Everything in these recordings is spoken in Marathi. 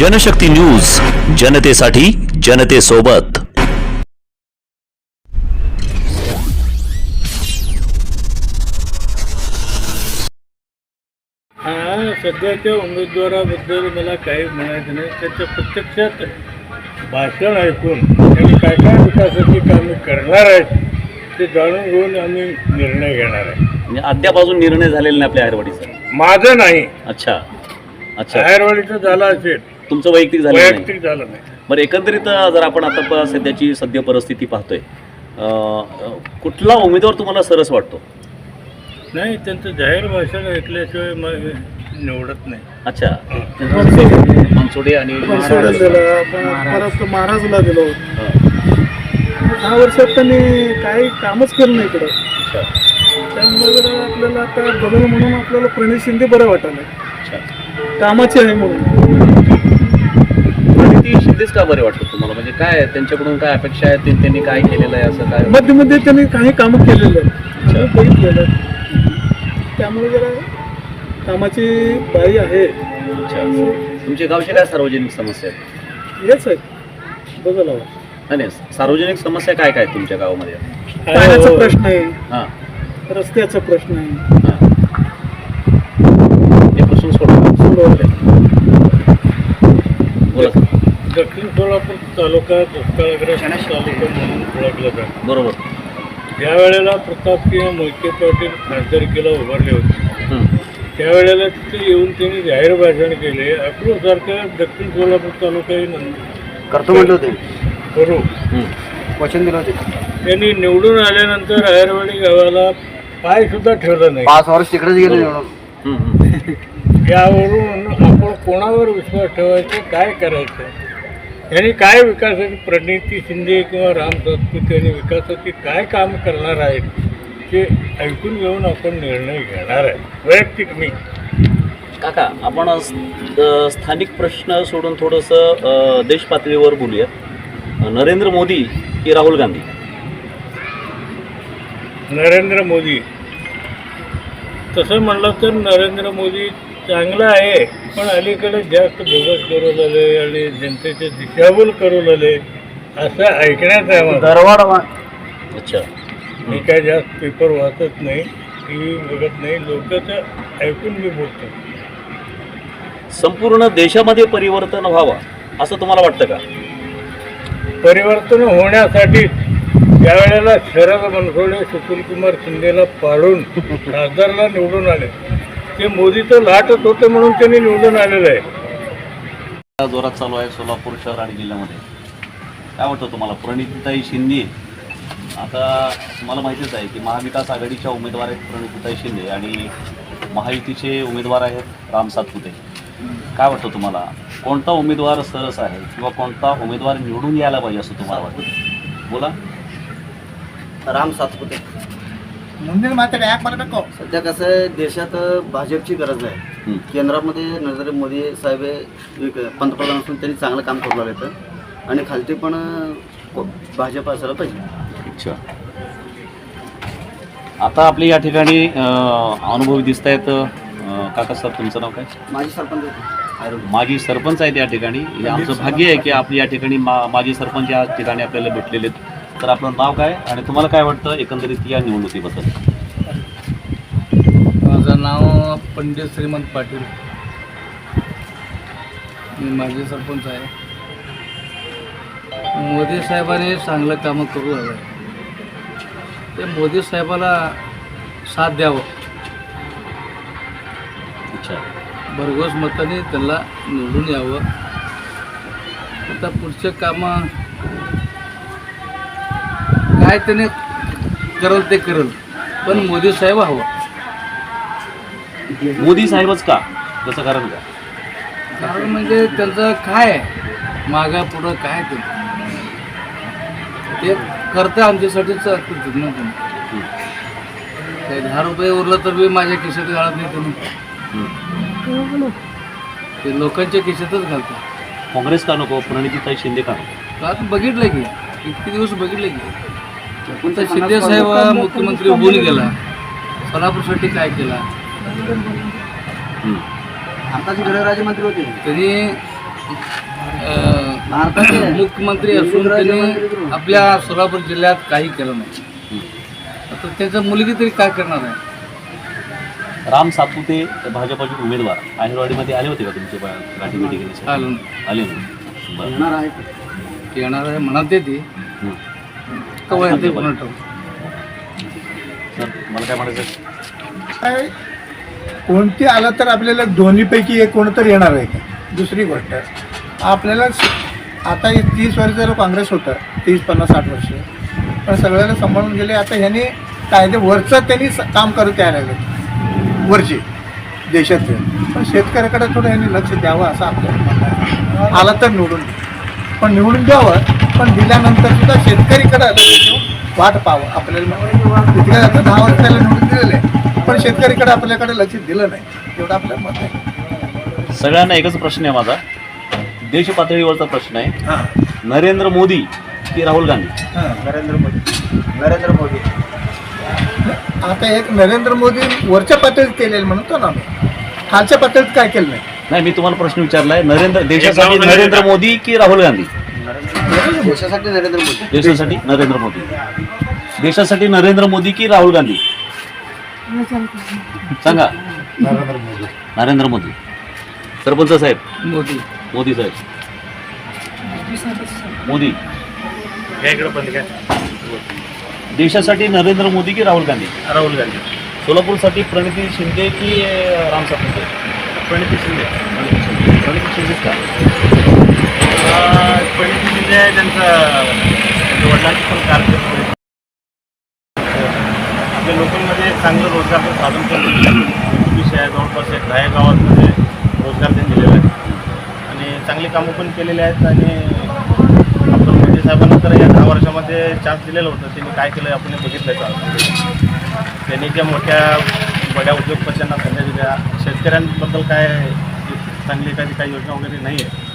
जनशक्ती न्यूज जनतेसाठी जनतेसोबत. हा सध्याच्या उमेदवाराबद्दल मला काही म्हणायचं नाही. त्याच्या प्रत्यक्षात भाषण ऐकून त्यांनी काय काय विकासाची कामे करणार आहेत ते जाणून घेऊन आम्ही निर्णय घेणार आहे. म्हणजे अद्याप अजून निर्णय झालेला नाही आपल्या आहेरवाडीचा माझं नाही. अच्छा. अच्छा. बाहेरवाडीचं झालं असेल तुमचं वैयक्तिक झालं नाही. वैयक्तिक झालं नाही. बरं एकंदरीत जर आपण आता प- सध्याची सद्य परिस्थिती पाहतोय अं, अं, कुठला उमेदवार तुम्हाला सरस वाटतो? नाही त्यांचं जाहीर भाषण ऐकल्याशिवाय मग निवडत नाही. अच्छा. मनसोडे आणि सोडून दिलं आपण परत महाराजला दिलो. हां. दहा वर्षात त्यांनी काही कामच केलं नाही इकडं. अच्छा. त्यामुळे जरा आपल्याला आता बदल म्हणून आपल्याला प्रणित शिंदे बरं वाटायला. अच्छा. कामाचे आहे म्हणून. ती शिंदेच का बरे वाटतं तुम्हाला? म्हणजे काय त्यांच्याकडून काय अपेक्षा आहे? ते- त्यांनी काय केलेलं आहे असं काय? मध्ये मध्ये त्यांनी काही कामं केलेलं आहे आम्ही बघितलेलं आहे. त्यामुळे जरा कामाची बाई आहे. अच्छा. तुमच्या गावच्या काय सार्वजनिक समस्या आहेत? हेच आहे हवा नाही नाही सार्वजनिक समस्या काय काय आहेत तुमच्या गावामध्ये? पाण्याचा प्रश्न आहे. हां. रस्त्याचा प्रश्न आहे हां हे प्रश्न सोडवा सोडवले बोला दक्षिण सोलापूर तालुका दुष्काळग्रस्त तालुका म्हणून ओळखला जातो. बरोबर. त्यावेळेला प्रतापसिंह मोहिते पाटील खासदारकीला उभारले होते हं. त्यावेळेला तिथे येऊन त्यांनी जाहीर भाषण केले. अकलूसारखं दक्षिण सोलापूर तालुकाही करतो म्हटलं होते. करू. हं. वचन दिलं होते. त्यांनी निवडून आल्यानंतर आयरवाडी गावाला पाय सुद्धा ठेवला नाही. पाच वर्ष तिकडेच गेले निवडून. हं, हं. यावरून आपण कोणावर विश्वास ठेवायचा काय करायचं? यांनी काय विकासाची प्रणिती शिंदे किंवा राम सातपुते यांनी विकासाची काय काम करणार आहेत ते ऐकून घेऊन आपण निर्णय घेणार आहे. वैयक्तिक मी. काका आपण स्थानिक प्रश्न सोडून थोडंसं देश पातळीवर बोलूया. नरेंद्र मोदी की राहुल गांधी? नरेंद्र मोदी. तसं म्हणलं तर नरेंद्र मोदी चांगला आहे पण अलीकडे जास्त बोगस करू लागले आणि जनतेचे दिशाभूल करू लागले असं ऐकण्यात आहे दरवाड अच्छा. मी काय जास्त पेपर वाचत नाही टी व्ही बघत नाही लोकांचं ऐकून मी बोलतो. संपूर्ण देशामध्ये परिवर्तन व्हावं असं तुम्हाला वाटतं का? परिवर्तन होण्यासाठी त्यावेळेला शरद बनसोडे सुशीलकुमार शिंदेला पाडून खासदारला निवडून आले ते मोदीचं लाटच होते म्हणून त्यांनी निवडून आलेलं आहे. जोरात चालू आहे सोलापूर शहर आणि जिल्ह्यामध्ये. काय वाटतं तुम्हाला? प्रणितीताई शिंदे आता तुम्हाला माहितीच आहे की महाविकास आघाडीच्या उमेदवार आहेत प्रणितीताई शिंदे आणि महायुतीचे उमेदवार आहेत राम सातपुते. काय वाटतं तुम्हाला? कोणता उमेदवार सरस आहे किंवा कोणता उमेदवार निवडून यायला पाहिजे असं तुम्हाला वाटतं? बोला. राम सातपुते. ಮುಂದಿನ ಮಾತಾಡಿ ಯಾಕೆ ಬರಬೇಕು सध्या कसं आहे देशात भाजपची गरज आहे हं. केंद्रामध्ये नरेंद्र मोदी साहेब हे एक पंतप्रधान असून त्यांनी चांगलं काम करू लागलं इथं आणि खालती पण को- भाजप असायला पाहिजे अच्छा आता आपले या ठिकाणी अं, अनुभवी दिसत आहेत काका सर तुमचं नाव काय माझी सरपंच होते आयरोड माजी सरपंच आहेत या ठिकाणी हे आमचं भाग्य आहे की आपल्या या ठिकाणी मा माजी सरपंच या ठिकाणी आपल्याला भेटलेले आहेत तर आपलं नाव काय आणि तुम्हाला काय वाटतं एकंदरीत या निवडणुकीबद्दल? माझं नाव पंडित श्रीमंत पाटील. मी माजी सरपंच आहे. मोदी साहेबांनी चांगलं कामं करू हवं ते मोदी साहेबाला साथ द्यावं. अच्छा. भरघोस मताने त्याला निवडून यावं. आता पुढचे कामं काय त्याने करल ते करल. पण मोदी साहेब हवं. मोदी साहेबच का? त्याचं कारण का कारण म्हणजे त्यांचं काय? मागं पुढं काय ते? ते करतं आमच्यासाठीच दहा रुपये उरलं तर बी माझ्या खिशात घालत नाही तुम्ही. ते लोकांच्या खिशातच घालतो काँग्रेस का नको? प्रणितीताई शिंदे का नको? आता बघितलं की इतके दिवस बघितले की. आता शिंदे साहेब मुख्यमंत्री होऊन गेला. सोलापूरसाठी काय केला? हं. आताचे गृहराज्यमंत्री होते. त्यांनी अं, मुख्यमंत्री असून त्यांनी आपल्या सोलापूर जिल्ह्यात काही केलं नाही. आता त्याचं मुलगी तरी काय करणार आहे? राम सातपुते भाजपाचे उमेदवार. आहेरवाडीमध्ये आले होते का तुमचे गाठी घेण्यासाठी? आलं. आले होते. बरं. येणार आहे. येणार आहे म्हणत येते. सर मला काय म्हणायचं काय? कोणती आलं तर आपल्याला दोन्हीपैकी एक कोणतरी येणार आहे का? दुसरी गोष्ट आपल्याला स- आता हे तीस वर्षाचं काँग्रेस होतं तीस पन्नास साठ वर्ष. पण सगळ्याला सांभाळून गेले आता ह्यांनी कायदे वरचं त्यांनी स- काम करत यायला लागले. वरचे देशाचे पण शेतकऱ्याकडे थोडं ह्यांनी लक्ष द्यावं असं आपल्याला म्हणणं आहे. आला तर निवडून. पण निवडून द्यावं पण दिल्यानंतर सुद्धा शेतकरीकडे वाट पाहावं. आपल्याला आता दहा वर्ष त्याला निवडून दिलेलं आहे. पण शेतकरीकडे आपल्याकडे लक्ष दिलं नाही. एवढं आपलं मत आहे. सगळ्यांना एकच प्रश्न आहे माझा. देश पातळीवरचा प्रश्न आहे. नरेंद्र मोदी की राहुल गांधी? नरेंद्र मोदी. नरेंद्र मोदी. आता एक नरेंद्र मोदी वरच्या पातळीत केलेलं म्हणतो ना आम्ही खालच्या पातळीत काय केलं नाही? नाही मी तुम्हाला प्रश्न विचारलाय. नरेंद्र देशासाठी नरेंद्र मोदी की राहुल गांधी? देशासाठी नरेंद्र मोदी. देशासाठी नरेंद्र मोदी. देशासाठी नरेंद्र मोदी की राहुल गांधी? सांगा. नरेंद्र मोदी. नरेंद्र मोदी सरपंच साहेब. मोदी. मोदी साहेब. मोदी. देशासाठी नरेंद्र मोदी की राहुल गांधी? राहुल गांधी. सोलापूरसाठी प्रणिती शिंदे की राम सातपुते प्रणिती शिंदे. प्रणिती शिंदेच का? प्रणिती जे आहे त्यांचं वडिलांची पण कारकीर्द आपल्या लोकलमध्ये चांगलं रोजगारचं साधन पण विषय आहे. जवळपास एक दहा गावांमध्ये रोजगार त्यांनी दिलेला आहे. आणि चांगली कामं पण केलेली आहेत आणि आपण मोदी साहेबांना तर या दहा वर्षामध्ये चान्स दिलेलं होतं. त्यांनी काय केलं आपण बघितलं का? त्यांनी ज्या मोठ्या बड्या उद्योगपत्यांना संधी दिल्या शेतकऱ्यांबद्दल काय चांगली एखादी काही योजना वगैरे नाही आहे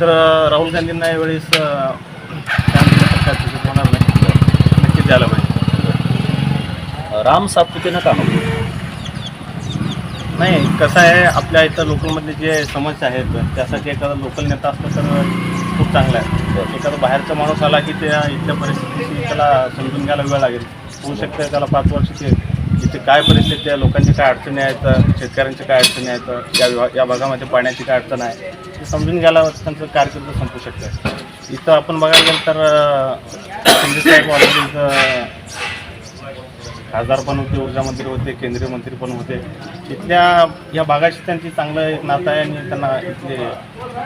तर राहुल गांधींना यावेळेस होणार नाही. नक्कीच द्यायला पाहिजे. राम सातपुतेनं का नको? नाही कसं आहे आपल्या इथं लोकलमधले जे समस्या आहेत त्यासाठी एखादा लोकल नेता असतो तर खूप चांगला आहे. एखादा बाहेरचा माणूस आला की त्या इथल्या परिस्थितीशी त्याला समजून घ्यायला वेळ लागेल. होऊ शकतं त्याला पाच वर्ष ते इथे काय परिस्थिती आहे लोकांची काय अडचणी आहेत शेतकऱ्यांच्या काय अडचणी आहेत या विभा या भागामध्ये पाण्याची काय अडचण आहे? समजून घ्यायला त्यांचं कारकीर्द संपू शकतं इथं आपण बघायला गेलं तर अं, शिंदे साहेब खासदार पण होते ऊर्जा मंत्री होते केंद्रीय मंत्री पण होते. इथल्या या भागाशी त्यांची चांगलं एक नातं आहे आणि त्यांना इथले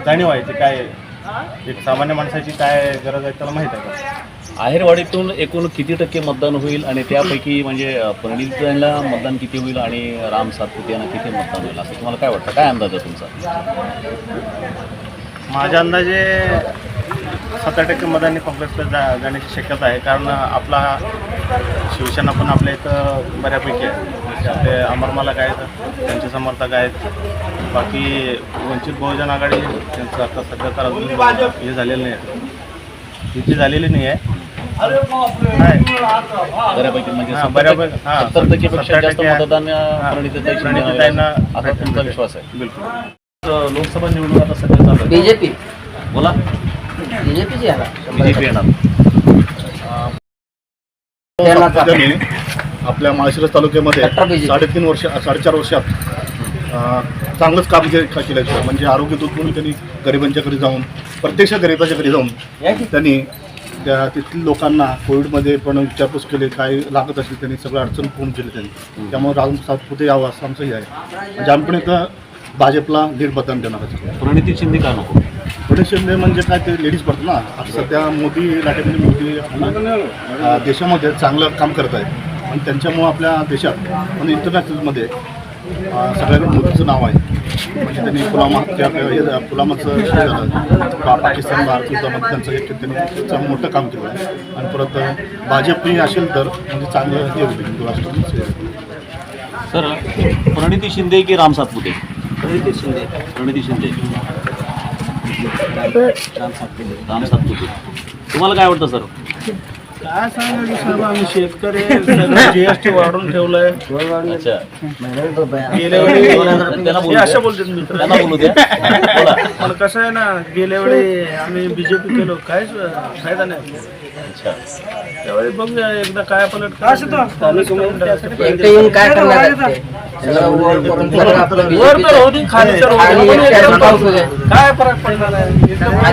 जाणीव आहे ते काय एक सामान्य माणसाची काय गरज आहे त्याला माहीत आहे का? आहेरवाडीतून एकूण किती टक्के मतदान होईल आणि त्यापैकी म्हणजे प्रणित यांना मतदान किती होईल आणि राम सातपुते यांना किती मतदान होईल असं तुम्हाला काय वाटतं? काय अंदाज आहे तुमचा? माझ्या अंदाजे सत्तर टक्के मतांनी काँग्रेसला जा जाण्याची शक्यता आहे. कारण आपला शिवसेना पण आपल्या इथं बऱ्यापैकी आहे. म्हणजे आपले अमरमालक आहेत त्यांचे समर्थक आहेत. बाकी वंचित बहुजन आघाडी त्यांचं आता सध्या तर अजून हे झालेलं नाही. आहे युती झालेली नाही आहे. बऱ्यापैकी म्हणजे सत्तर टक्के- जास्त. मतदान. असा तुमचा विश्वास आहे. बिलकुल. लोकसभा निवडणूक आता सध्या चालू आहे बीजेपी. बोला. बीजेपी येणार. त्यांनी आपल्या माळशिरस तालुक्यामध्ये. साडेतीन वर्ष साडेचार वर्षात चांगलंच काम केलं म्हणजे आरोग्य दूत म्हणून त्यांनी गरिबांच्या घरी जाऊन प्रत्यक्ष गरिबाच्या घरी जाऊन त्यांनी त्या तिथल्या लोकांना कोविडमध्ये पण विचारपूस केली काय लागत असेल त्यांनी सगळं अडचण पूर्ण केली त्यांनी. त्यामुळे राहुल सातपुते यावं असं आमचं हे आहे. म्हणजे आम्ही पण इथं भाजपला लीड मतदान देणार प्रणिती शिंदे का नको? गणेश शिंदे म्हणजे काय ते लेडीज पडतं ना. आता सध्या मोदी लाटेमध्ये मोदी देशामध्ये चांगलं काम करत आहे आणि त्यांच्यामुळं आपल्या देशात आणि इंटरनॅशनलमध्ये सगळ्यांना मोदीचं नाव आहे. म्हणजे त्यांनी पुलामा हे झा- पुलामाचं हे झालं पाकिस्तान भारत युद्धामध्ये त्यांचं एक त्यांनी मोठं काम केलं. आणि परत भाजपही असेल तर म्हणजे चांगलं हे होईल. राष्ट्र सर प्रणिती शिंदे की राम सातपुते? प्रणिती शिंदे. प्रणिती शिंदे. राम सातपुते. तुम्हाला काय वाटतं सर? काय सांगायचं साहेब आम्ही शेतकरी जीएसटी वाढून ठेवलंय. अच्छा. गेल्या वेळी त्यांना द्या. त्यांना बोलू द्या. बोला पण कसं आहे ना गेल्या वेळी आम्ही बीजेपी केलो काहीच फायदा नाही. अच्छा. त्यावेळी बघूया एकदा काय पलट येऊन काय करणार आहेत ते? त्याला वर करून परत आपलं वर BJP तर होऊ दे, खाली तर होऊ दे. पण एकदम काय फरक पडणार आहे?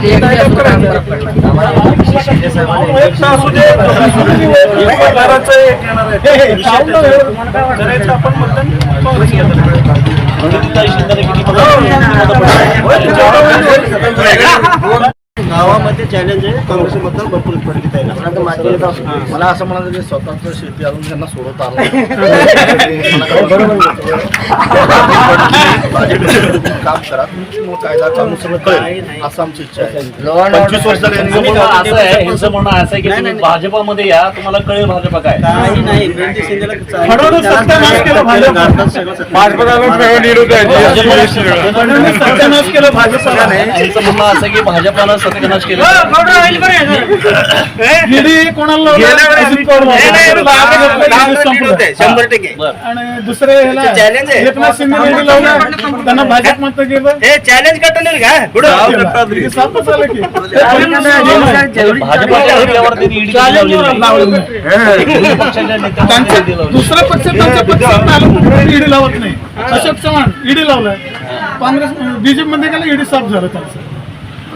एकटे? एक असू दे, असू दे. एक प्रकाराचं एक येणार करायचं आपण मतदान? काँग्रेस? गावामध्ये चॅलेंज आहे. काँग्रेस मतदान भरपूर पडली मला असं म्हणायचं की स्वतःचं शेती अजून त्यांना सोडवता आलं. काम करा. मग कायदा कानून सगळं कळेल असं आमची इच्छा आहे. पंचवीस की तुम्ही भाजपामध्ये या तुम्हाला कळेल भाजपा काय. काही नाही सत्यानाश केलं भाजपाने असं की भाजपानं सत्यानाश केलं. ईडी कोणाला लावलं? अजित पवार लावलं. शंभर टक्के. बरं. आणि दुसरे ह्याला challenge आहे. एकनाथ शिंदे ईडी लावलं. त्यांना भाजप मत गेलं हे चॅलेंज कटवलं का? हे सापच आलं ईडी लावली. दुसरा पक्ष त्यांचा पक्ष आलं ईडी लावत नाही. अशोक चव्हाण ईडी लावलाय. काँग्रेस बीजेपी मध्ये गेला ईडी साफ झालं त्यांचं.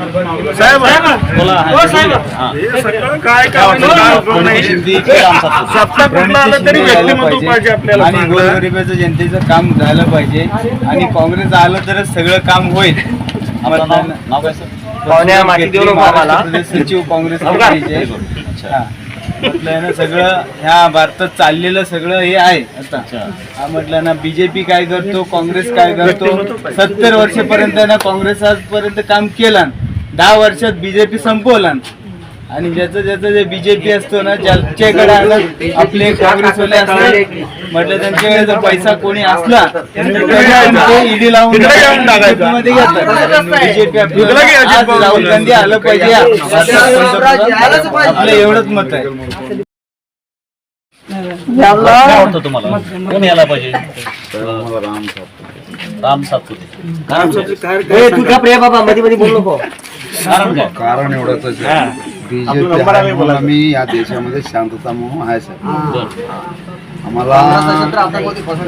हा. सगळं काय? सत्ता कुठलं आलं तरी व्यक्तिमत्व पाहिजे. आपल्याला आणि. गोरगरिबाचं जनतेचं काम झालं पाहिजे. आणि काँग्रेस आलं तरच सगळं काम होईल. आपलं नाव नाव काय सर? पाहुण्या माती देऊ नको आम्हाला. सचिव काँग्रेस. म्हटलं ना सगळं ह्या भारतात चाललेलं सगळं हे आहे. आता हा म्हटलं ना बीजेपी काय करतो काँग्रेस काय करतो? सत्तर वर्षापर्यंत ना काँग्रेस आजपर्यंत काम केलं दहा वर्षात बीजेपी संपवला आणि ज्याचं ज्याचं जे बीजेपी असतो ना ज्याच्याकडे आलं आपले काँग्रेसवाले असले म्हटलं त्यांच्याकडे जर पैसा कोणी असला ईडी लावून मध्ये घेतात. बीजेपी आज राहुल गांधी आलं पाहिजे. आपलं एवढंच मत आहे. तुम्हाला? कोण यायला पाहिजे? राम सातपुते. तू का प्रिया बाबा मध्ये मध्ये बोल नको. कारण काय कारण एवढंच आहे बीजेपी आहे म्हणून आम्ही या देशामध्ये शांतता म्हणून आहे साहेब बरं आम्हाला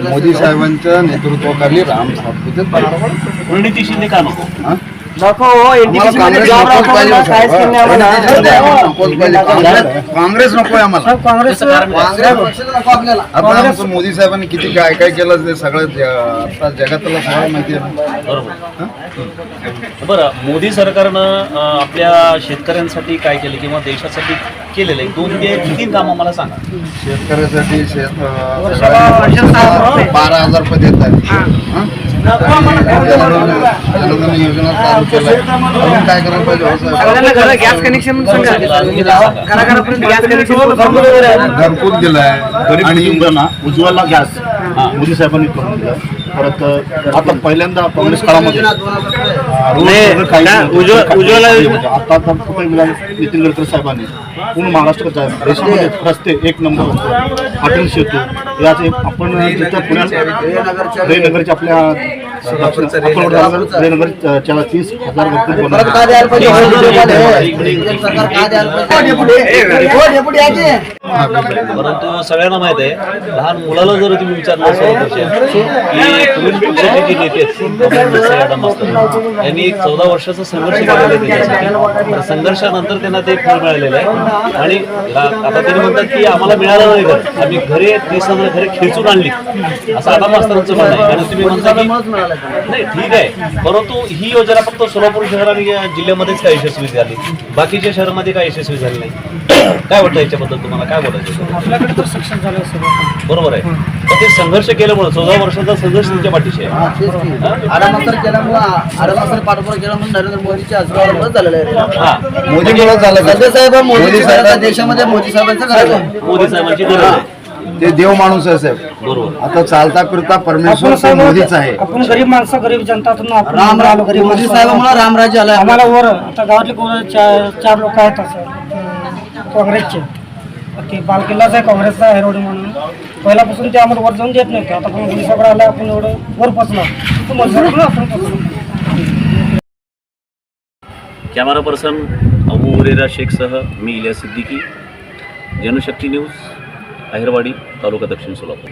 मोदी साहेबांच्या नेतृत्वाखाली राम सातपुतेच पाहिजे प्रणिती शिंदे का नको? हा? नको आम्हाला काँग्रेस नकोच पाहिजे साहेब. नकोच पाहिजे. काँग्रेस- काँग्रेस नकोय आम्हाला. त्याचं कारण काय? आता आमचं मोदी साहेबांनी किती काय काय केलं ते सगळं ज- आता जगातला सगळं माहिती आहे. बरोबर. बरं मोदी सरकारनं आपल्या शेतकऱ्यांसाठी काय केलं किंवा देशासाठी केलेलं आहे? दोन ते तीन कामं मला सांगा. शेतकऱ्यासाठी शेत बारा हजार रुपये देत आहेत. काय करायला पाहिजे हो? गॅस कनेक्शन दिलाय आणि उज्ज्वला गॅस. मोदी साहेबांनी करून दिला. परत आता पहिल्यांदा काँग्रेस काळामध्ये. आता नितीन गडकरी साहेबांनी. पूर्ण महाराष्ट्राच्या देशामध्ये रस्ते एक नंबर होते. हॉटेल सेतू याचे आपण जिथं पुण्यात जयनगरच्या आपल्या जयनगरच्या तीस हजार. परंतु सगळ्यांना माहीत आहे लहान मुलाला जर तुम्ही विचारलं असेल की नेते यांनी एक चौदा वर्षाचा संघर्ष केलेला त्याच्यासाठी. संघर्षानंतर त्यांना ते फळ मिळालेलं आहे. आणि आता त्यांनी म्हणतात की आम्हाला मिळालं नाही घर आम्ही घरे तीस हजार घरे खेचून आणली. असं आडम मास्तरांचं म्हणणं आहे. कारण तुम्ही म्हणता की नाही ठीक आहे. परंतु ही योजना फक्त सोलापूर शहर आणि जिल्ह्यामध्येच काय यशस्वी झाली? बाकीच्या शहरामध्ये काय यशस्वी झाली नाही? काय वाटतं याच्याबद्दल तुम्हाला? काय बोलायचं आपल्याकडे तर सक्षम झालं सगळं बरोबर आहे. तर ते संघर्ष केल्यामुळे चौदा वर्षाचा संघर्ष तुमच्या पाठीशी आहे. आरामासर केल्यामुळं आरामासर पाठपुरा केल्यामुळे नरेंद्र मोदीच्या आशीर्वादामुळे झालेलं आहे. हा. मोदीमुळे झालं सध्या साहेब मोदी मोदी साहेब साहेब देशामध्ये मोदी साहेबांचं मोदी साहेबांची गरज आहे. ते देव माणूस आहे साहेब. बरोबर. आता चालता फिरता परमेश्वर तो मोदीच आहे. आपण गरीब माणसं गरीब जनतातून आपण राम आलो गरीब मोदी माणसं. साहेबांमुळे रामराज्य आलं आम्हाला वर आता गावातले कोण चार चार लोक आहेत असं अं, काँग्रेसचे. ते बालकिल्लाच आहे काँग्रेसचा हेरोडी म्हणून. पहिल्यापासून ते आम्हाला वर जाऊन देत नव्हते आता पण मोदी साहेब आला आपण एवढं वर पोचलो आपण पोचलो कॅमेरा पर्सन अबू हुरेरा शेखसह मी इलियास सिद्दीकी जनशक्ती न्यूज अहिरवाडी तालुका दक्षिण सोलापूर.